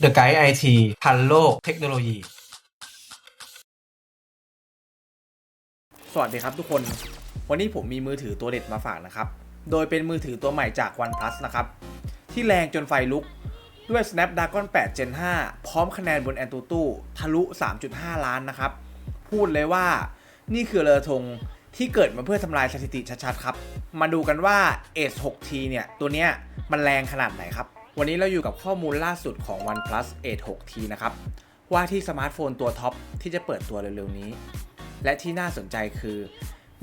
The Guide IT ทันโลกเทคโนโลยี สวัสดีครับทุกคน วันนี้ผมมีมือถือตัวเด็ดมาฝากนะครับ โดยเป็นมือถือตัวใหม่จาก OnePlus นะครับ ที่แรงจนไฟลุก ด้วย Snapdragon 8 Gen 5 พร้อมคะแนนบน AnTuTu ทะลุ 3.5 ล้านนะครับ พูดเลยว่านี่คือเรือธงที่เกิดมาเพื่อทำลายสถิติชัดๆครับ มาดูกันว่า Ace 6T เนี่ยตัวเนี้ยมันแรงขนาดไหนครับ วันนี้เราอยู่กับข้อมูลล่าสุดของ OnePlus Ace 6T นะครับ ว่าที่สมาร์ทโฟนตัวท็อปที่จะเปิดตัวเร็วๆนี้ และที่น่าสนใจคือ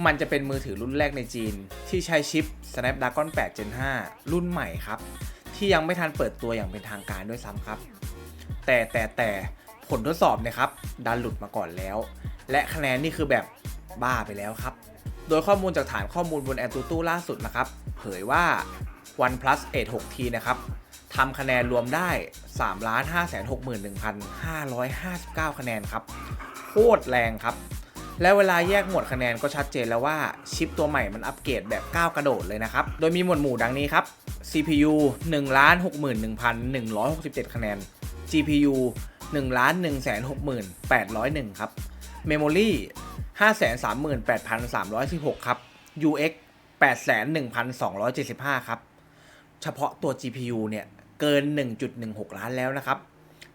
มันจะเป็นมือถือรุ่นแรกในจีน ที่ใช้ชิป Snapdragon 8 Gen 5 รุ่นใหม่ครับ ที่ยังไม่ทันเปิดตัวอย่างเป็นทางการด้วยซ้ำครับ แต่แต่แต่ผลทดสอบนะครับดันหลุดมาก่อนแล้ว และคะแนนนี่คือแบบบ้าไปแล้วครับ โดยข้อมูลจากฐานข้อมูลบน AnTuTu ล่าสุดนะครับ เผยว่า OnePlus 8 6T นะครับ ทำคะแนนรวมได้3,561,559 คะแนนครับ โคตรแรงครับ และเวลาแยกหมวดคะแนนก็ชัดเจนแล้วว่าชิปตัวใหม่มันอัปเกรดแบบก้าวกระโดดเลยนะครับ โดยมีหมวดหมู่ดังนี้ครับ CPU 1,61,167 คะแนน GPU 1 1 6 8 0 1 ครับ Memory 538,316 ครับ UX 81,275 ครับ เฉพาะตัว GPU เนี่ย เกิน 1.16 ล้านแล้วนะครับ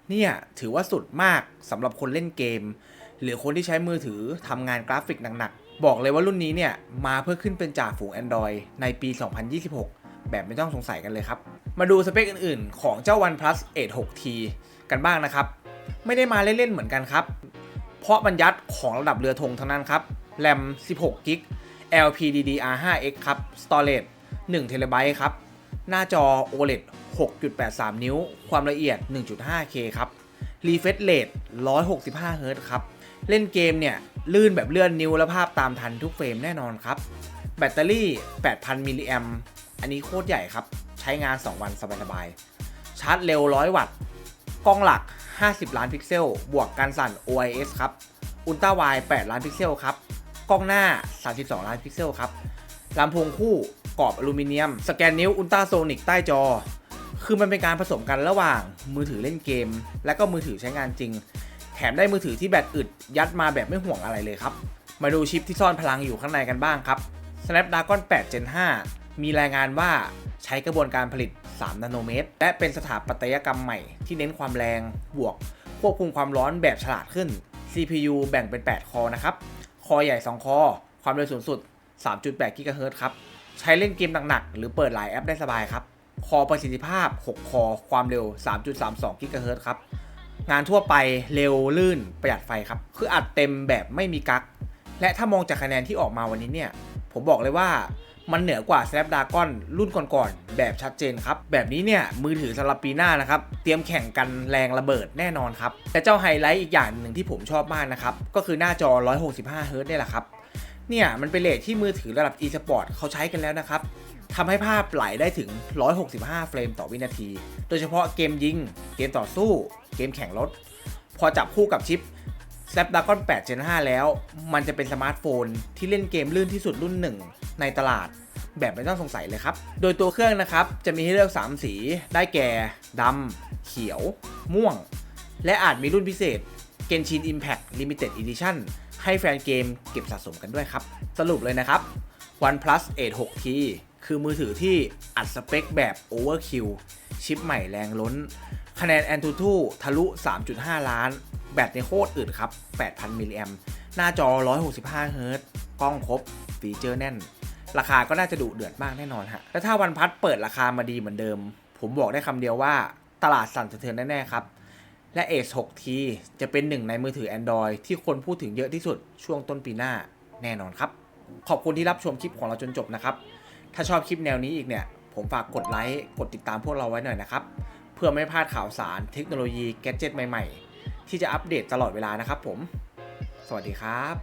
เนี่ยถือว่าสุดมากสำหรับคนเล่นเกม หรือคนที่ใช้มือถือทำงานกราฟิกหนักๆ บอกเลยว่ารุ่นนี้เนี่ยมาเพื่อขึ้นเป็นจ่าฝูง Android ในปี 2026 แบบไม่ต้องสงสัยกันเลยครับ มาดูสเปคอื่นๆ ของเจ้า OnePlus 8 6T กันบ้างนะครับ ไม่ได้มาเล่นๆเหมือนกันครับ เพราะมันยัดของระดับเรือธงทั้งนั้นครับแรม 16 g b LPDDR5X ครับ Storage1 TB ครับ หน้าจอ OLED 6.83 นิ้ว ความละเอียด 1.5K ครับ Refresh Rate 165 Hz ครับ เล่นเกมเนี่ย ลื่นแบบเลื่อนนิ้วและภาพตามทันทุกเฟรมแน่นอนครับ แบตเตอรี่ 8,000 มิลลิแอมอันนี้โคตรใหญ่ครับ ใช้งาน 2 วันสบายๆ ชาร์จเร็ว 100 วัตต์ กล้องหลัก 50 ล้านพิกเซล บวกการสั่น OIS ครับ อุลตร้าไวด์8ล้านพิกเซลครับ กล้องหน้า 32 ล้านพิกเซลครับลำโพงคู่ กรอบอลูมิเนียม สแกนนิ้วอุลตราโซนิกใต้จอ คือมันเป็นการผสมกันระหว่างมือถือเล่นเกม และก็มือถือใช้งานจริง แถมได้มือถือที่แบตอึด ยัดมาแบบไม่ห่วงอะไรเลยครับ มาดูชิปที่ซ่อนพลังอยู่ข้างในกันบ้างครับ Snapdragon 8 Gen 5 มีรายงานว่าใช้กระบวนการผลิต 3 นาโนเมตร และเป็นสถาปัตยกรรมใหม่ที่เน้นความแรง บวกควบคุมความร้อนแบบฉลาดขึ้น CPU แบ่งเป็น 8 คอนะครับ คอใหญ่ 2 คอ ความเร็วสูงสุด 3.8 GHz ครับ ใช้เล่นเกมหนักๆ หรือเปิดหลายแอปได้สบายครับ คอประสิทธิภาพ 6 คอ ความเร็ว 3.32 GHz ครับ งานทั่วไปเร็วลื่นประหยัดไฟครับ คืออัดเต็มแบบไม่มีกัก และถ้ามองจากคะแนนที่ออกมาวันนี้เนี่ย ผมบอกเลยว่ามันเหนือกว่า Snapdragon รุ่นก่อนๆ แบบชัดเจนครับ แบบนี้เนี่ย มือถือสำหรับปีหน้านะครับ เตรียมแข่งกันแรงระเบิดแน่นอนครับ แต่เจ้าไฮไลท์อีกอย่างหนึ่งที่ผมชอบมากนะครับ ก็คือหน้าจอ 165 Hz เนี่แหละครับ เนี่ยมันเป็นเลทที่มือถือระดับ e-sport เขาใช้กันแล้วนะครับทำให้ภาพไหลได้ถึง 165 เฟรมต่อวินาที โดยเฉพาะเกมยิง เกมต่อสู้ เกมแข่งรถ พอจับคู่กับชิป Snapdragon 8 Gen 5 แล้ว มันจะเป็นสมาร์ทโฟนที่เล่นเกมลื่นที่สุดรุ่นหนึ่งในตลาดแบบไม่ต้องสงสัยเลยครับ โดยตัวเครื่องนะครับจะมีให้เลือก 3 สี ได้แก่ดำ เขียว ม่วง และอาจมีรุ่นพิเศษ Genshin Impact Limited Edition ให้แฟนเกมเก็บสะสมกันด้วยครับ สรุปเลยนะครับ OnePlus 8 6T คือมือถือที่อัดสเปคแบบ Overkill ชิปใหม่แรงล้น คะแนน AnTuTu ทะลุ 3.5 ล้าน แบตในโคตรอึดครับ 8,000 มิลลิแอมหน้าจอ 165 เฮิรตซ์กล้องครบ ฟีเจอร์แน่น ราคาก็น่าจะดุเดือดมากแน่นอนฮะ แล้วถ้าวันพัดเปิดราคามาดีเหมือนเดิม ผมบอกได้คำเดียวว่า ตลาดสั่นสะเทือนแน่ๆครับ และ Ace 6T จะเป็นหนึ่งในมือถือ Android ที่คนพูดถึงเยอะที่สุดช่วงต้นปีหน้าแน่นอนครับ ขอบคุณที่รับชมคลิปของเราจนจบนะครับ ถ้าชอบคลิปแนวนี้อีกเนี่ย ผมฝากกดไลค์กดติดตามพวกเราไว้หน่อยนะครับ เพื่อไม่พลาดข่าวสารเทคโนโลยีแกจิตใหม่ ๆ ที่จะอัปเดตตลอดเวลานะครับผม สวัสดีครับ